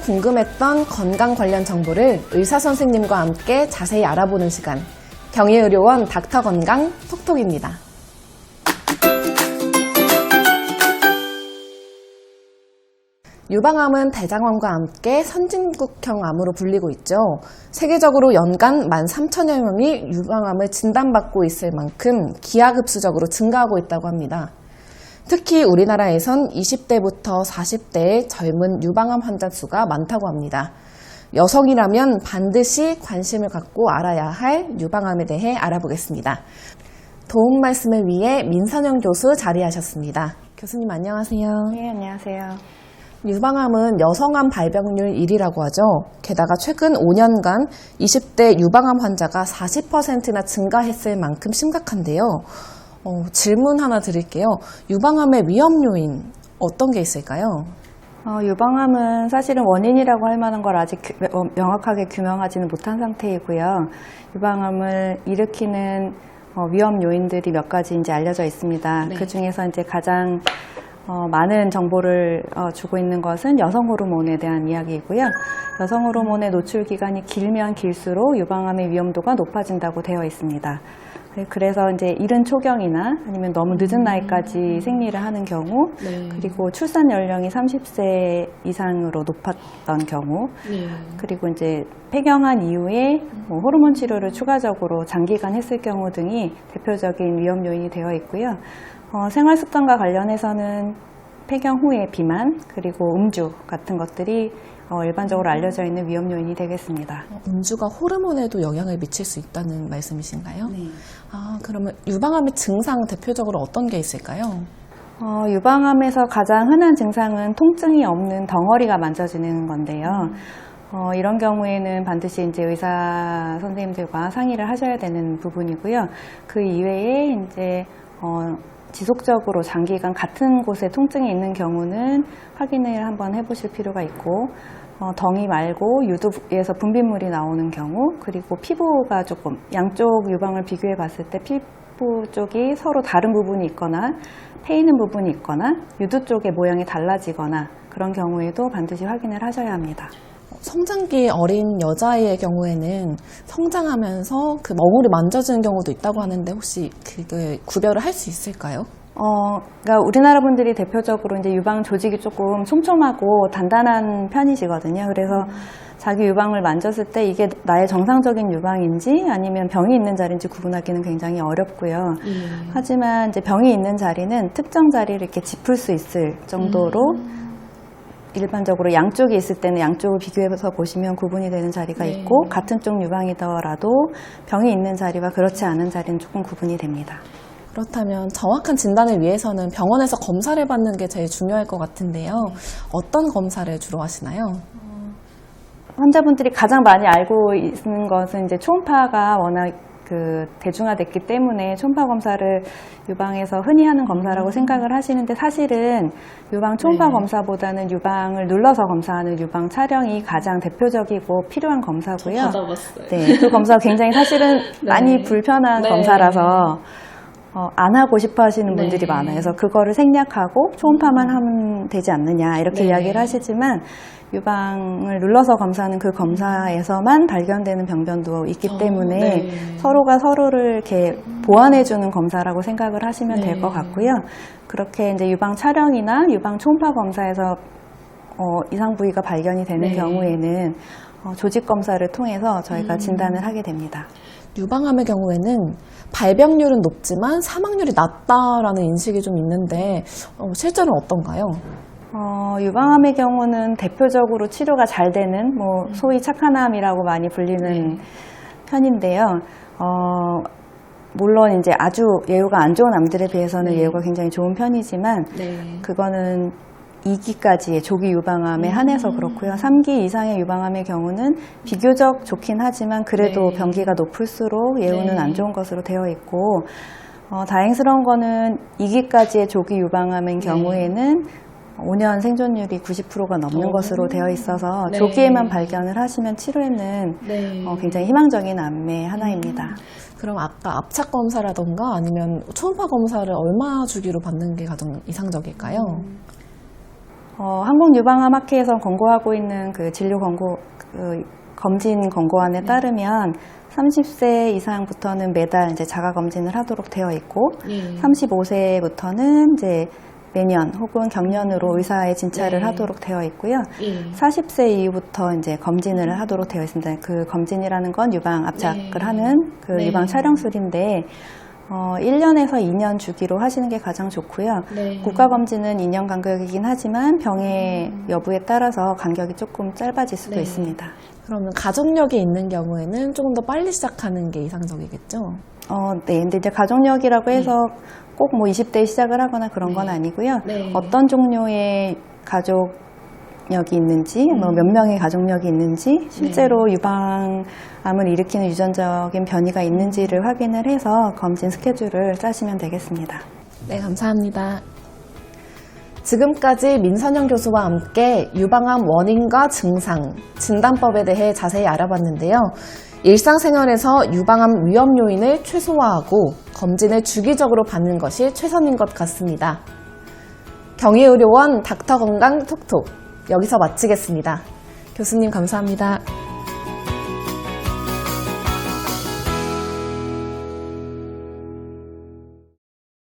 궁금했던 건강 관련 정보를 의사 선생님과 함께 자세히 알아보는 시간. 경희의료원 닥터 건강 톡톡입니다. 유방암은 대장암과 함께 선진국형 암으로 불리고 있죠. 세계적으로 연간 13,000여 명이 유방암을 진단받고 있을 만큼 기하급수적으로 증가하고 있다고 합니다. 특히 우리나라에선 20대부터 40대의 젊은 유방암 환자 수가 많다고 합니다. 여성이라면 반드시 관심을 갖고 알아야 할 유방암에 대해 알아보겠습니다. 도움 말씀을 위해 민선영 교수 자리하셨습니다. 교수님 안녕하세요. 네, 안녕하세요. 유방암은 여성암 발병률 1위라고 하죠. 게다가 최근 5년간 20대 유방암 환자가 40%나 증가했을 만큼 심각한데요. 어, 질문 하나 드릴게요. 유방암의 위험 요인 어떤 게 있을까요? 어, 유방암은 사실은 원인이라고 할 만한 걸 아직 규- 어, 명확하게 규명하지는 못한 상태이고요. 유방암을 일으키는 어, 위험 요인들이 몇 가지 이제 알려져 있습니다. 네. 그 중에서 이제 가장 어, 많은 정보를 어, 주고 있는 것은 여성 호르몬에 대한 이야기이고요. 여성 호르몬의 노출 기간이 길면 길수록 유방암의 위험도가 높아진다고 되어 있습니다. 네, 그래서 이제 이른 초경이나 아니면 너무 늦은 나이까지 생리를 하는 경우, 네. 그리고 출산 연령이 30세 이상으로 높았던 경우, 그리고 이제 폐경한 이후에 뭐 호르몬 치료를 추가적으로 장기간 했을 경우 등이 대표적인 위험 요인이 되어 있고요. 어, 생활 습관과 관련해서는 폐경 후에 비만 그리고 음주 같은 것들이 어, 일반적으로 알려져 있는 위험 요인이 되겠습니다. 음주가 호르몬에도 영향을 미칠 수 있다는 말씀이신가요? 아, 그러면 유방암의 증상 대표적으로 어떤 게 있을까요? 어, 유방암에서 가장 흔한 증상은 통증이 없는 덩어리가 만져지는 건데요. 어, 이런 경우에는 반드시 이제 의사 선생님들과 상의를 하셔야 되는 부분이고요. 그 이외에 이제 어, 지속적으로 장기간 같은 곳에 통증이 있는 경우는 확인을 한번 해보실 필요가 있고 어, 덩이 말고 유두에서 분비물이 나오는 경우 그리고 피부가 조금 양쪽 유방을 비교해 봤을 때 피부 쪽이 서로 다른 부분이 있거나 패이는 부분이 있거나 유두 쪽의 모양이 달라지거나 그런 경우에도 반드시 확인을 하셔야 합니다. 성장기 어린 여자의 경우에는 성장하면서 그 멍울이 만져지는 경우도 있다고 하는데 혹시 그걸 구별을 할 수 있을까요? 어, 그러니까 우리나라 분들이 대표적으로 이제 유방 조직이 조금 촘촘하고 단단한 편이시거든요. 그래서 자기 유방을 만졌을 때 이게 나의 정상적인 유방인지 아니면 병이 있는 자리인지 구분하기는 굉장히 어렵고요. 하지만 이제 병이 있는 자리는 특정 자리를 이렇게 짚을 수 있을 정도로 일반적으로 양쪽이 있을 때는 양쪽을 비교해서 보시면 구분이 되는 자리가 네. 있고 같은 쪽 유방이더라도 병이 있는 자리와 그렇지 않은 자리는 조금 구분이 됩니다. 그렇다면 정확한 진단을 위해서는 병원에서 검사를 받는 게 제일 중요할 것 같은데요. 어떤 검사를 주로 하시나요? 환자분들이 가장 많이 알고 있는 것은 이제 초음파가 워낙 그 대중화됐기 때문에 초음파 검사를 유방에서 흔히 하는 검사라고 생각을 하시는데 사실은 유방 초음파 네. 검사보다는 유방을 눌러서 검사하는 유방 촬영이 가장 대표적이고 필요한 검사고요. 받아봤어요. 네, 그 검사가 굉장히 사실은 네. 많이 불편한 네. 검사라서 어, 안 하고 싶어 하시는 네. 분들이 많아요. 그래서 그거를 생략하고 초음파만 하면 되지 않느냐 이렇게 네. 이야기를 하시지만 유방을 눌러서 검사하는 그 검사에서만 발견되는 병변도 있기 어, 때문에 네. 서로가 서로를 이렇게 보완해주는 검사라고 생각을 하시면 네. 될것 같고요. 그렇게 이제 유방 촬영이나 유방 초음파 검사에서 어, 이상 부위가 발견이 되는 네. 경우에는 어, 조직 검사를 통해서 저희가 음. 진단을 하게 됩니다. 유방암의 경우에는 발병률은 높지만 사망률이 낮다라는 인식이 좀 있는데 어, 실제로는 어떤가요? 어, 유방암의 경우는 대표적으로 치료가 잘 되는 뭐 소위 착한 암이라고 많이 불리는 편인데요. 어, 물론 이제 아주 예후가 안 좋은 암들에 비해서는 네. 예후가 굉장히 좋은 편이지만 네. 그거는 2기까지의 조기 유방암에 음. 한해서 그렇고요. 3기 이상의 유방암의 경우는 비교적 좋긴 하지만 그래도 네. 병기가 높을수록 예후는 네. 안 좋은 것으로 되어 있고 어, 다행스러운 거는 2기까지의 조기 유방암인 네. 경우에는 5년 생존율이 90%가 넘는 오. 것으로 되어 있어서 네. 조기에만 발견을 하시면 치료에는 네. 어, 굉장히 희망적인 암의 하나입니다. 그럼 아까 압착 검사라던가 아니면 초음파 검사를 얼마 주기로 받는 게 가장 이상적일까요? 어, 한국유방암학회에서 권고하고 있는 그 진료 권고, 그 검진 권고안에 따르면 30세 이상부터는 매달 이제 자가 검진을 하도록 되어 있고, 예. 35세부터는 이제 매년 혹은 경년으로 의사의 진찰을 네. 하도록 되어 있고요. 예. 40세 이후부터 이제 검진을 하도록 되어 있습니다. 그 검진이라는 건 유방 압착을 네. 하는 그 네. 유방 촬영술인데, 어, 1년에서 2년 주기로 하시는 게 가장 좋고요. 네. 국가검진은 2년 간격이긴 하지만 병의 여부에 따라서 간격이 조금 짧아질 수도 네. 있습니다. 그러면 가족력이 있는 경우에는 조금 더 빨리 시작하는 게 이상적이겠죠? 어, 네. 근데 이제 가족력이라고 해서 꼭뭐 20대에 시작을 하거나 그런 건 네. 아니고요. 네. 어떤 종류의 가족 력이 있는지, 뭐몇 명의 가족력이 있는지, 실제로 유방암을 일으키는 유전적인 변이가 있는지를 확인을 해서 검진 스케줄을 짜시면 되겠습니다. 네, 감사합니다. 지금까지 민선영 교수와 함께 유방암 원인과 증상, 진단법에 대해 자세히 알아봤는데요. 일상생활에서 유방암 위험 요인을 최소화하고 검진을 주기적으로 받는 것이 최선인 것 같습니다. 경희의료원 닥터건강 톡톡 여기서 마치겠습니다. 교수님 감사합니다.